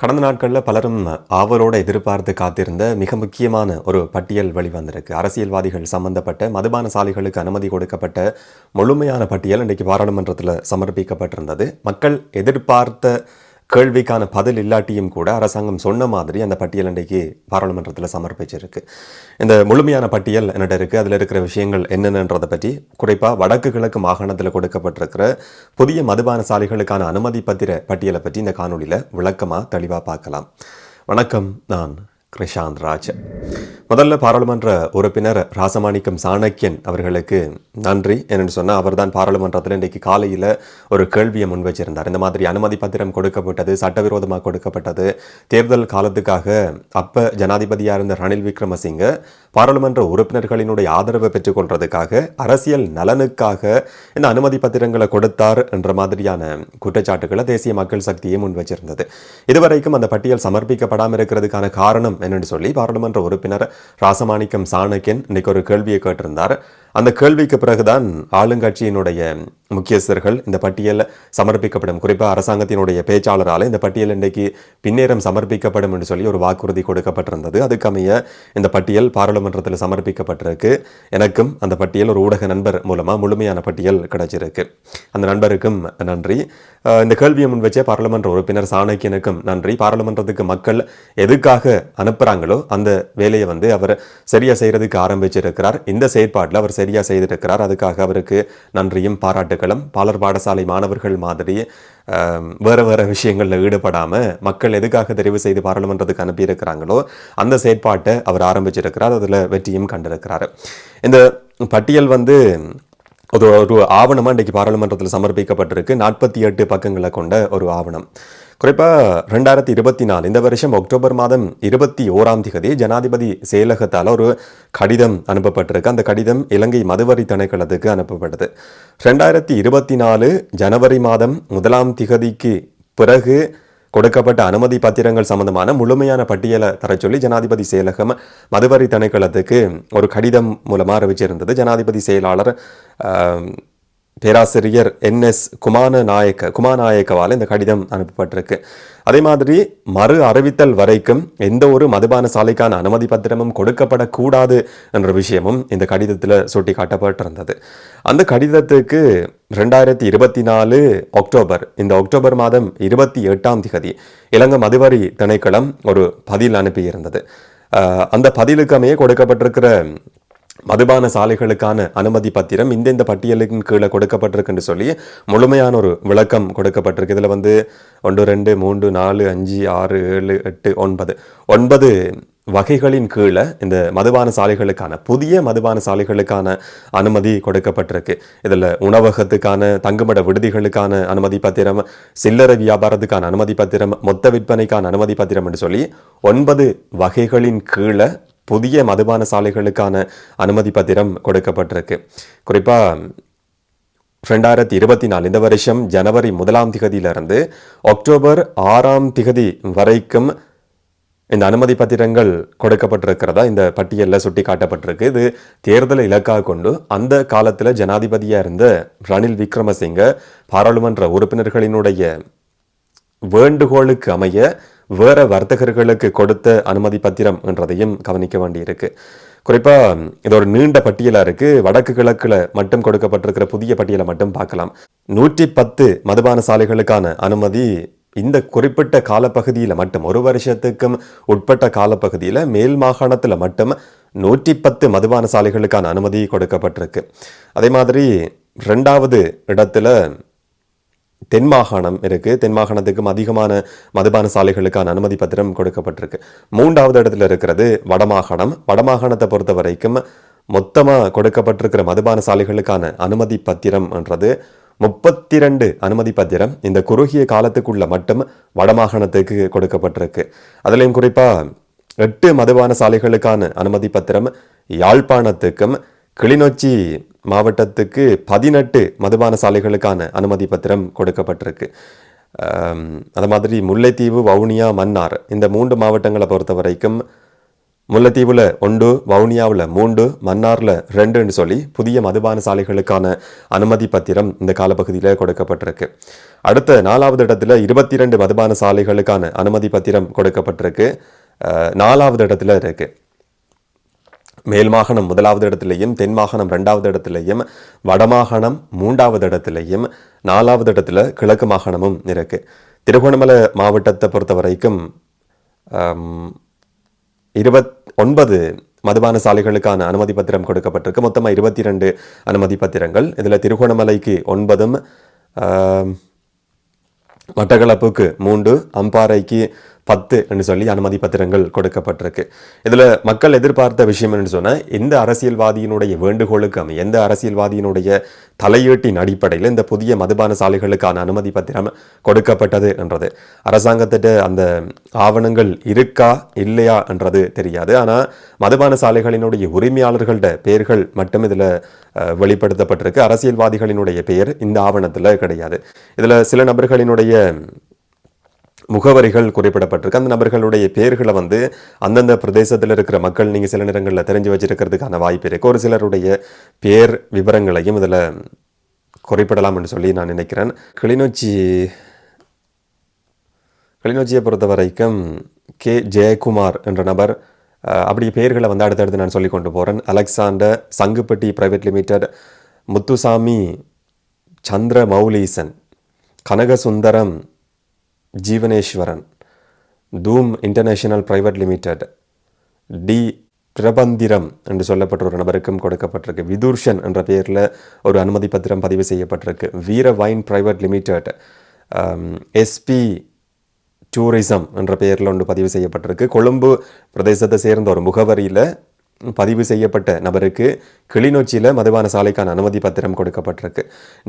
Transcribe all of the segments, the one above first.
கடந்த நாட்களில் பலரும் ஆவலோடு எதிர்பார்த்து காத்திருந்த மிக முக்கியமான ஒரு பட்டியல் வெளிவந்திருக்கு. அரசியல்வாதிகள் சம்பந்தப்பட்ட மதுபான சாலைகளுக்கு அனுமதி கொடுக்கப்பட்ட முழுமையான பட்டியல் இன்றைக்கு பாராளுமன்றத்தில் சமர்ப்பிக்கப்பட்டிருந்தது. மக்கள் எதிர்பார்த்த கேள்விக்கான பதில் இல்லாட்டியும் கூட அரசாங்கம் சொன்ன மாதிரி அந்த பட்டியல் இன்றைக்கு பாராளுமன்றத்தில் சமர்ப்பிச்சிருக்கு. இந்த முழுமையான பட்டியல் என்னட்ட இருக்குது அதில் இருக்கிற விஷயங்கள் என்னென்னன்றதை பற்றி குறிப்பாக வடக்கு கிழக்கு மாகாணத்தில் கொடுக்கப்பட்டிருக்கிற புதிய மதுபான சாலைகளுக்கான அனுமதி பத்திர பட்டியலை பற்றி இந்த காணொளியில் விளக்கமாக தெளிவாக பார்க்கலாம். வணக்கம் நான் கிருஷாந்த் ராஜ். முதல்ல பாராளுமன்ற உறுப்பினர் ராசமாணிக்கம் சாணக்கியன் அவர்களுக்கு நன்றி. என்னென்னு சொன்னால் அவர்தான் பாராளுமன்றத்தில் இன்றைக்கு காலையில் ஒரு கேள்வியை முன் வச்சிருந்தார். இந்த மாதிரி அனுமதி பத்திரம் கொடுக்கப்பட்டது சட்டவிரோதமாக கொடுக்கப்பட்டது தேர்தல் காலத்துக்காக அப்போ ஜனாதிபதியாக இருந்த ரணில் விக்ரமசிங்க பாராளுமன்ற உறுப்பினர்களினுடைய ஆதரவை பெற்றுக்கொள்றதுக்காக அரசியல் நலனுக்காக இந்த அனுமதி பத்திரங்களை கொடுத்தார் என்ற மாதிரியான குற்றச்சாட்டுகளை தேசிய மக்கள் சக்தியை முன் வச்சிருந்தது. இதுவரைக்கும் அந்த பட்டியல் சமர்ப்பிக்கப்படாமல் இருக்கிறதுக்கான காரணம் என்னன்னு சொல்லி பாராளுமன்ற உறுப்பினர் ராசமாணிக்கம் சாணக்கியன் இன்னைக்கு ஒரு கேள்வியை கேட்டிருந்தார். அந்த கேள்விக்கு பிறகுதான் ஆளுங்கட்சியினுடைய முக்கியஸ்தர்கள் இந்த பட்டியல் சமர்ப்பிக்கப்படும். குறிப்பாக அரசாங்கத்தினுடைய பேச்சாளரால் இந்த பட்டியல் இன்றைக்கு பின்னேறம் சமர்ப்பிக்கப்படும் என்று சொல்லி ஒரு வாக்குறுதி கொடுக்கப்பட்டிருந்தது. அதுக்கமைய இந்த பட்டியல் பாராளுமன்றத்தில் சமர்ப்பிக்கப்பட்டிருக்கு. எனக்கும் அந்த பட்டியல் ஒரு ஊடக நண்பர் மூலமாக முழுமையான பட்டியல் கிடைச்சிருக்கு. அந்த நண்பருக்கும் நன்றி. இந்த கேள்வியை முன் வச்சே பாராளுமன்ற உறுப்பினர் சாணக்கியனுக்கும் நன்றி. பாராளுமன்றத்துக்கு மக்கள் எதுக்காக அனுப்புகிறாங்களோ அந்த வேலையை வந்து அவர் சரியாக செய்கிறதுக்கு ஆரம்பிச்சிருக்கிறார். இந்த செயற்பாட்டில் அவர் சரியாக செய்திருக்கிறார். அதுக்காக அவருக்கு நன்றியும் பாராட்டுகளும். பாலர் பாடசாலை மாணவர்கள் மாதிரி வேறு வேறு விஷயங்களில் ஈடுபடாமல் மக்கள் எதுக்காக தெரிவு செய்து பாராளுமன்றத்துக்கு அனுப்பியிருக்கிறாங்களோ அந்த செயற்பாட்டை அவர் ஆரம்பிச்சிருக்கிறார். அதில் வெற்றியும் கண்டிருக்கிறார். இந்த பட்டியல் வந்து ஒரு ஒரு ஆவணமாக இன்றைக்கு பாராளுமன்றத்தில் சமர்ப்பிக்கப்பட்டிருக்கு. நாற்பத்தி எட்டு பக்கங்களை கொண்ட ஒரு ஆவணம். குறிப்பாக ரெண்டாயிரத்தி இருபத்தி நாலு இந்த வருஷம் அக்டோபர் மாதம் இருபத்தி ஓராம் திகதி ஜனாதிபதி செயலகத்தால் ஒரு கடிதம் அனுப்பப்பட்டிருக்கு. அந்த கடிதம் இலங்கை மதுவரி திணைக்களத்துக்கு அனுப்பப்பட்டது. ரெண்டாயிரத்தி இருபத்தி நாலு ஜனவரி மாதம் முதலாம் திகதிக்கு பிறகு கொடுக்கப்பட்ட அனுமதி பத்திரங்கள் சம்பந்தமான முழுமையான பட்டியலை தர சொல்லி ஜனாதிபதி செயலகம் மதுவரி திணைக்களத்துக்கு ஒரு கடிதம் மூலமாக அறிவிச்சிருந்தது. ஜனாதிபதி செயலாளர் பேராசிரியர் என்எஸ் எஸ் குமாரநாயக்க குமாநாயக்கவால் இந்த கடிதம் அனுப்பப்பட்டிருக்கு. அதே மாதிரி மறு அறிவித்தல் வரைக்கும் எந்த ஒரு மதுபான சாலைக்கான அனுமதி பத்திரமும் கொடுக்கப்படக்கூடாது என்ற விஷயமும் இந்த கடிதத்தில் சுட்டி காட்டப்பட்டிருந்தது அந்த கடிதத்துக்கு ரெண்டாயிரத்தி இருபத்தி நாலு அக்டோபர் இந்த அக்டோபர் மாதம் இருபத்தி எட்டாம் திகதி இலங்கை மதுவரி திணைக்களம் ஒரு பதில் அனுப்பியிருந்தது. அந்த பதிலுக்கமே கொடுக்கப்பட்டிருக்கிற மதுபான சாலைகளுக்கான அனுமதி பத்திரம் இந்தந்த பட்டியலின் கீழே கொடுக்கப்பட்டிருக்குன்னு சொல்லி முழுமையான ஒரு விளக்கம் கொடுக்கப்பட்டிருக்கு. இதில் வந்து ஒன்று ரெண்டு மூன்று நாலு அஞ்சு ஆறு ஏழு எட்டு ஒன்பது. ஒன்பது வகைகளின் கீழே இந்த மதுபான சாலைகளுக்கான புதிய மதுபான சாலைகளுக்கான அனுமதி கொடுக்கப்பட்டிருக்கு. இதில் உணவகத்துக்கான தங்குமிட விடுதிகளுக்கான அனுமதி பத்திரம் சில்லறை வியாபாரத்துக்கான அனுமதி பத்திரம் மொத்த விற்பனைக்கான அனுமதி பத்திரம் என்று சொல்லி ஒன்பது வகைகளின் கீழே புதிய மதுபான சாலைகளுக்கான அனுமதி பத்திரம் கொடுக்கப்பட்டிருக்கு. குறிப்பாக ரெண்டாயிரத்தி இருபத்தி நாலு இந்த வருஷம் ஜனவரி முதலாம் திகதியிலிருந்து அக்டோபர் ஆறாம் திகதி வரைக்கும் இந்த அனுமதி பத்திரங்கள் கொடுக்கப்பட்டிருக்கிறதா இந்த பட்டியலில் சுட்டி காட்டப்பட்டிருக்கு இது தேர்தலை இலக்காக கொண்டு அந்த காலத்தில் ஜனாதிபதியாக இருந்த ரணில் விக்ரமசிங்க பாராளுமன்ற உறுப்பினர்களினுடைய வேண்டுகோளுக்கு அமைய வேற வர்த்தகர்களுக்கு கொடுத்த அனுமதி பத்திரம் என்றதையும் கவனிக்க வேண்டியிருக்கு. குறிப்பாக இது ஒரு நீண்ட பட்டியலாக இருக்குது வடக்கு கிழக்கில் மட்டும் கொடுக்கப்பட்டிருக்கிற புதிய பட்டியலை மட்டும் பார்க்கலாம். நூற்றி பத்து மதுபான சாலைகளுக்கான அனுமதி இந்த குறிப்பிட்ட காலப்பகுதியில் மட்டும் ஒரு வருஷத்துக்கும் உட்பட்ட காலப்பகுதியில் மேல் மாகாணத்தில் மட்டும் நூற்றி பத்து மதுபான சாலைகளுக்கான அனுமதி கொடுக்கப்பட்டிருக்கு. அதே மாதிரி ரெண்டாவது இடத்துல தென் மாகாணம் இருக்குது தென் மாகாணத்துக்கும் அதிகமான மதுபான சாலைகளுக்கான அனுமதி பத்திரம் கொடுக்கப்பட்டிருக்கு. மூன்றாவது இடத்துல இருக்கிறது வடமாகாணம் வடமாகாணத்தை பொறுத்த வரைக்கும் மொத்தமாக கொடுக்கப்பட்டிருக்கிற மதுபான சாலைகளுக்கான அனுமதி பத்திரம் என்றது முப்பத்தி ரெண்டு அனுமதி பத்திரம் இந்த குறுகிய காலத்துக்குள்ள மட்டும் வடமாகாணத்துக்கு கொடுக்கப்பட்டிருக்கு. அதுலேயும் குறிப்பாக எட்டு மதுபான சாலைகளுக்கான அனுமதி பத்திரம் யாழ்ப்பாணத்துக்கும் கிளிநொச்சி மாவட்டத்துக்கு பதினெட்டு மதுபான சாலைகளுக்கான அனுமதி பத்திரம் கொடுக்கப்பட்டிருக்கு. அது மாதிரி முல்லைத்தீவு வவுனியா மன்னார் இந்த மூன்று மாவட்டங்களை பொறுத்த வரைக்கும் முல்லைத்தீவில் ஒன்று வவுனியாவில் மூன்று மன்னாரில் ரெண்டுன்னு சொல்லி புதிய மதுபான சாலைகளுக்கான அனுமதி பத்திரம் இந்த காலப்பகுதியில் கொடுக்கப்பட்டிருக்கு. அடுத்த நாலாவது இடத்துல இருபத்தி ரெண்டு மதுபான சாலைகளுக்கான அனுமதி பத்திரம் கொடுக்கப்பட்டிருக்கு. நாலாவது இடத்துல இருக்குது மேல் மாகாணம் முதலாவது இடத்துலையும் தென் மாகாணம் ரெண்டாவது இடத்துலையும் வடமாகாணம் மூன்றாவது இடத்துலையும் நாலாவது இடத்துல கிழக்கு மாகாணமும் இருக்கு. திருகோணமலை மாவட்டத்தை பொறுத்த வரைக்கும் இருபத் ஒன்பது மதுபான சாலைகளுக்கான அனுமதி பத்திரம் கொடுக்கப்பட்டிருக்கு. மொத்தமாக இருபத்தி ரெண்டு அனுமதி பத்திரங்கள். இதில் திருகோணமலைக்கு ஒன்பதும் மட்டக்களப்புக்கு மூன்று அம்பாறைக்கு பத்து என்று சொல்லி அனுமதி பத்திரங்கள் கொடுக்கப்பட்டிருக்கு. இதில் மக்கள் எதிர்பார்த்த விஷயம் என்று சொன்னால் எந்த அரசியல்வாதியினுடைய வேண்டுகோளுக்கு அமை எந்த அரசியல்வாதியினுடைய தலையீட்டின் அடிப்படையில் இந்த புதிய மதுபான சாலைகளுக்கான அனுமதி பத்திரம் கொடுக்கப்பட்டது என்றது. அரசாங்கத்திட்ட அந்த ஆவணங்கள் இருக்கா இல்லையா என்றது தெரியாது. ஆனால் மதுபான சாலைகளினுடைய உரிமையாளர்கள்ட பெயர்கள் மட்டும் இதில் வெளிப்படுத்தப்பட்டிருக்கு. அரசியல்வாதிகளினுடைய பெயர் இந்த ஆவணத்தில் கிடையாது. இதில் சில நபர்களினுடைய முகவரிகள் குறிப்பிடப்பட்டிருக்கு. அந்த நபர்களுடைய பேர்களை வந்து அந்தந்த பிரதேசத்தில் இருக்கிற மக்கள் நீங்கள் சில நேரங்களில் தெரிஞ்சு வச்சிருக்கிறதுக்கான வாய்ப்பு இருக்குது ஒரு சிலருடைய பேர் விவரங்களையும் இதில் குறிப்பிடலாம் என்று சொல்லி நான் நினைக்கிறேன். கிளிநொச்சி கிளிநொச்சியை பொறுத்த வரைக்கும் கே. ஜெயக்குமார் என்ற நபர் அப்படி பெயர்களை வந்து அடுத்தடுத்து நான் சொல்லி கொண்டு போகிறேன் Alexander Sankuppatti private limited Muthusamy Chandra Mouleesan Kanagasundaram Jeevaneswaran Dhoom international private limited D பிரபந்திரம் என்று சொல்லப்பட்ட ஒரு நபருக்கும் கொடுக்கப்பட்டிருக்கு. விதூர்ஷன் என்ற பெயரில் ஒரு அனுமதி பத்திரம் பதிவு செய்யப்பட்டிருக்கு. Veera wine private limited SP tourism என்ற பெயரில் ஒன்று பதிவு செய்யப்பட்டிருக்கு. கொழும்பு பிரதேசத்தை சேர்ந்த ஒரு முகவரியில் பதிவு செய்யப்பட்ட நபருக்கு கிளிநொச்சியில் மதுபான சாலைக்கான அனுமதி பத்திரம் கொடுக்கப்பட்டிருக்கு.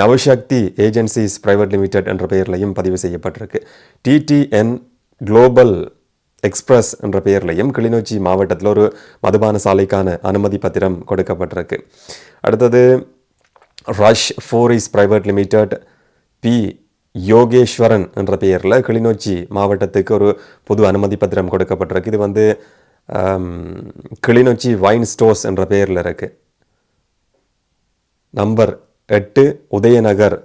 நவசக்தி ஏஜென்சிஸ் பிரைவேட் லிமிடெட் என்ற பெயர்லையும் பதிவு செய்யப்பட்டிருக்கு. டிடிஎன் குளோபல் எக்ஸ்பிரஸ் என்ற பெயர்லையும் கிளிநொச்சி மாவட்டத்தில் ஒரு மதுபான சாலைக்கான அனுமதி பத்திரம் கொடுக்கப்பட்டிருக்கு. அடுத்தது ரஷ் ஃபோரிஸ் பிரைவேட் லிமிடெட் பி யோகேஸ்வரன் என்ற பெயரில் கிளிநொச்சி மாவட்டத்துக்கு ஒரு பொது அனுமதி பத்திரம் கொடுக்கப்பட்டிருக்கு. இது வந்து கிளிநொச்சி வைன் ஸ்டோர்ஸ் என்ற பெயரில் இருக்குது நம்பர் எட்டு உதயநகர்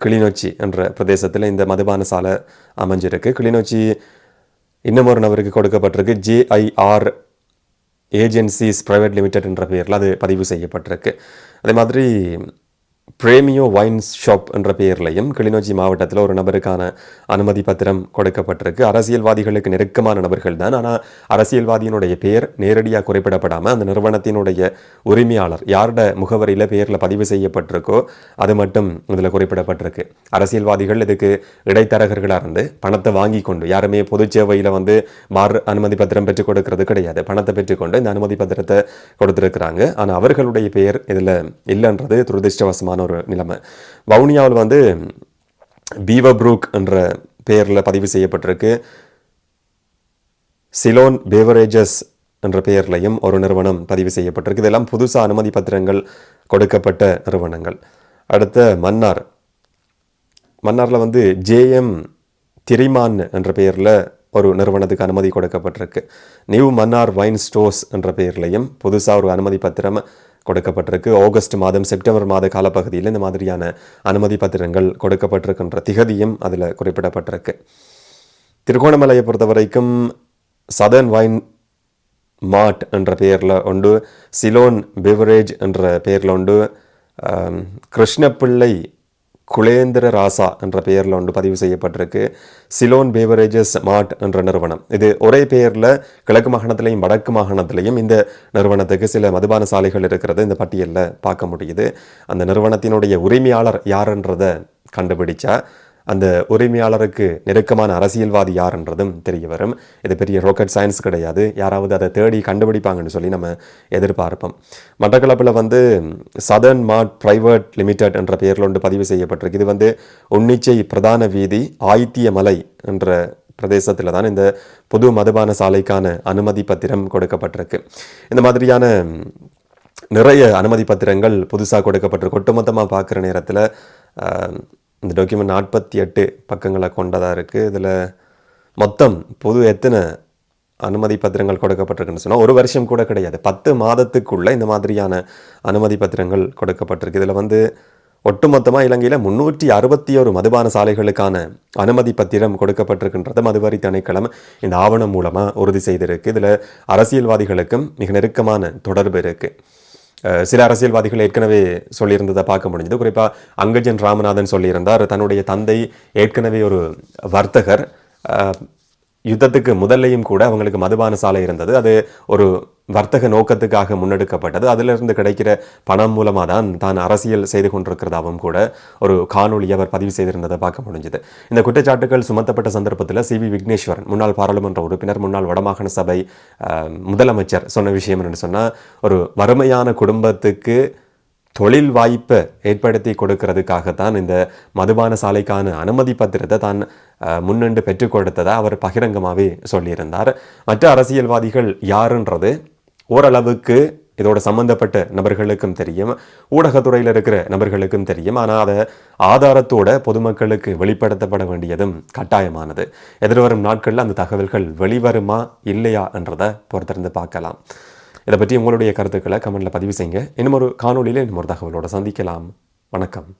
கிளிநொச்சி என்ற பிரதேசத்தில் இந்த மதுபான சாலை அமைஞ்சிருக்கு. கிளிநொச்சி இன்னும் ஒரு நபருக்கு கொடுக்கப்பட்டிருக்கு. ஜேஐஆர் ஏஜென்சிஸ் ப்ரைவேட் லிமிடெட் என்ற பெயரில் அது பதிவு செய்யப்பட்டிருக்கு. அதே மாதிரி பிரேமியோ வைன்ஸ் ஷாப் என்ற பெயர்லையும் கிளிநொச்சி மாவட்டத்தில் ஒரு நபருக்கான அனுமதி பத்திரம் கொடுக்கப்பட்டிருக்கு. அரசியல்வாதிகளுக்கு நெருக்கமான நபர்கள் தான். ஆனால் அரசியல்வாதியினுடைய பெயர் நேரடியாக குறிப்பிடப்படாமல் அந்த நிறுவனத்தினுடைய உரிமையாளர் யாரோட முகவரியில் பெயரில் பதிவு செய்யப்பட்டிருக்கோ அது மட்டும் இதில் குறிப்பிடப்பட்டிருக்கு. அரசியல்வாதிகள் இதுக்கு இடைத்தரகர்களாக இருந்து பணத்தை வாங்கி கொண்டு யாருமே பொது சேவையில் வந்து மாறு அனுமதி பத்திரம் பெற்றுக் கொடுக்கறது கிடையாது. பணத்தை பெற்றுக்கொண்டு இந்த அனுமதி பத்திரத்தை கொடுத்துருக்குறாங்க. ஆனால் அவர்களுடைய பெயர் இதில் இல்லைன்றது மோசமான ஒரு நிலைமை. வவுனியாவில் வந்து பீவப்ரூக் என்ற பெயரில் பதிவு செய்யப்பட்டிருக்கு. சிலோன் பேவரேஜஸ் என்ற பெயர்லையும் ஒரு நிறுவனம் பதிவு செய்யப்பட்டிருக்கு. இதெல்லாம் புதுசாக அனுமதி பத்திரங்கள் கொடுக்கப்பட்ட நிறுவனங்கள். அடுத்த மன்னார். மன்னாரில் வந்து ஜேஎம் திரிமான் என்ற பெயரில் ஒரு நிறுவனத்துக்கு அனுமதி கொடுக்கப்பட்டிருக்கு. நியூ மன்னார் வைன் ஸ்டோர்ஸ் என்ற பெயர்லையும் புதுசாக ஒரு அனுமதி பத்திரம் கொடுக்கப்பட்டிருக்கு. ஆகஸ்ட் மாதம் செப்டம்பர் மாத காலப்பகுதியில் இந்த மாதிரியான அனுமதி பத்திரங்கள் கொடுக்கப்பட்டிருக்கின்ற திகதியும் அதில் குறிப்பிடப்பட்டிருக்கு. திருகோணமலையை பொறுத்த வரைக்கும் சதர்ன் வைன் மார்ட் என்ற பெயரில் உண்டு சிலோன் பிவரேஜ் என்ற பெயரில் உண்டு கிருஷ்ணப்பிள்ளை குலேந்திர ராசா என்ற பெயரில் ஒன்று பதிவு செய்யப்பட்டிருக்கு. சிலோன் பேவரேஜஸ் மார்ட் என்ற நிறுவனம். இது ஒரே பெயரில் கிழக்கு மாகாணத்திலையும் வடக்கு மாகாணத்திலையும் இந்த நிறுவனத்துக்கு சில மதுபான சாலைகள் இருக்கிறது இந்த பட்டியலில் பார்க்க முடியுது. அந்த நிறுவனத்தினுடைய உரிமையாளர் யாருன்றதை கண்டுபிடிச்சா அந்த உரிமையாளருக்கு நெருக்கமான அரசியல்வாதி யாருன்றதும் தெரிய வரும். இது பெரிய ராக்கெட் சயின்ஸ் கிடையாது. யாராவது அதை தேடி கண்டுபிடிப்பாங்கன்னு சொல்லி நம்ம எதிர்பார்ப்போம். மட்டக்களப்பில் வந்து சதர்ன் மார்ட் பிரைவேட் லிமிடெட் என்ற பெயரில் ஒன்று பதிவு செய்யப்பட்டிருக்கு. இது வந்து உன்னிச்சை பிரதான வீதி ஆயித்திய மலை என்ற பிரதேசத்தில் தான் இந்த புது மதுபான சாலைக்கான அனுமதி பத்திரம் கொடுக்கப்பட்டிருக்கு. இந்த மாதிரியான நிறைய அனுமதி பத்திரங்கள் புதுசாக கொடுக்கப்பட்டிருக்கு. ஒட்டுமொத்தமாக பார்க்குற நேரத்தில் இந்த டாக்குமெண்ட் நாற்பத்தி எட்டு பக்கங்களை கொண்டதாக இருக்குது இதில் மொத்தம் பொது எத்தனை அனுமதி பத்திரங்கள் கொடுக்கப்பட்டிருக்குன்னு சொன்னால் ஒரு வருஷம் கூட கிடையாது. பத்து மாதத்துக்குள்ளே இந்த மாதிரியான அனுமதி பத்திரங்கள் கொடுக்கப்பட்டிருக்கு. இதில் வந்து ஒட்டுமொத்தமாக இலங்கையில் முன்னூற்றி அறுபத்தி ஒரு மதுபான சாலைகளுக்கான அனுமதி பத்திரம் கொடுக்கப்பட்டிருக்கின்றது மதுவரி திணைக்களம் இந்த ஆவணம் மூலமாக உறுதி செய்திருக்கு. இதில் அரசியல்வாதிகளுக்கும் மிக நெருக்கமான தொடர்பு இருக்குது சில அரசியல்வாதிகள் ஏற்கனவே சொல்லியிருந்ததை பார்க்க முடிஞ்சது. குறிப்பாக அங்கஜன் ராமநாதன் சொல்லியிருந்தார் தன்னுடைய தந்தை ஏற்கனவே ஒரு வர்த்தகர் யுத்தத்துக்கு முதல்லையும் கூட அவங்களுக்கு மதுபான சாலை இருந்தது. அது ஒரு வர்த்தக நோக்கத்துக்காக முன்னெடுக்கப்பட்டது. அதிலிருந்து கிடைக்கிற பணம் மூலமாக தான் தான் அரசியல் செய்து கொண்டிருக்கிறதாவும் கூட ஒரு காணொலி அவர் பதிவு செய்திருந்ததை பார்க்க முடிஞ்சது. இந்த குற்றச்சாட்டுகள் சுமத்தப்பட்ட சந்தர்ப்பத்தில் சி வி விக்னேஸ்வரன் முன்னாள் பாராளுமன்ற உறுப்பினர் முன்னாள் வடமாகாண சபை முதலமைச்சர் சொன்ன விஷயம் என்று சொன்னால் ஒரு வறுமையான குடும்பத்துக்கு தொழில் வாய்ப்பை ஏற்படுத்தி கொடுக்கறதுக்காகத்தான் இந்த மதுபான சாலைக்கான அனுமதி பத்திரத்தை தான் முன்னண்டு முன்னின்று பெற்றுக் கொடுத்ததை அவர் பகிரங்கமாகவே சொல்லியிருந்தார். மற்ற அரசியல்வாதிகள் யாருன்றது? ஓரளவுக்கு இதோட சம்பந்தப்பட்ட நபர்களுக்கும் தெரியும். ஊடகத்துறையில் இருக்கிற நபர்களுக்கும் தெரியும். ஆனால் அதை ஆதாரத்தோட பொதுமக்களுக்கு வெளிப்படுத்தப்பட வேண்டியதும் கட்டாயமானது. எதிர்வரும் நாட்களில் அந்த தகவல்கள் வெளிவருமா இல்லையா என்றதை பொறுத்திருந்து பார்க்கலாம். இதை பற்றி உங்களுடைய கருத்துக்களை கமெண்ட்டில் பதிவு செய்யுங்க. இன்னும் ஒரு காணொலியில் இன்னும் ஒரு தகவலோடு சந்திக்கலாம். வணக்கம்.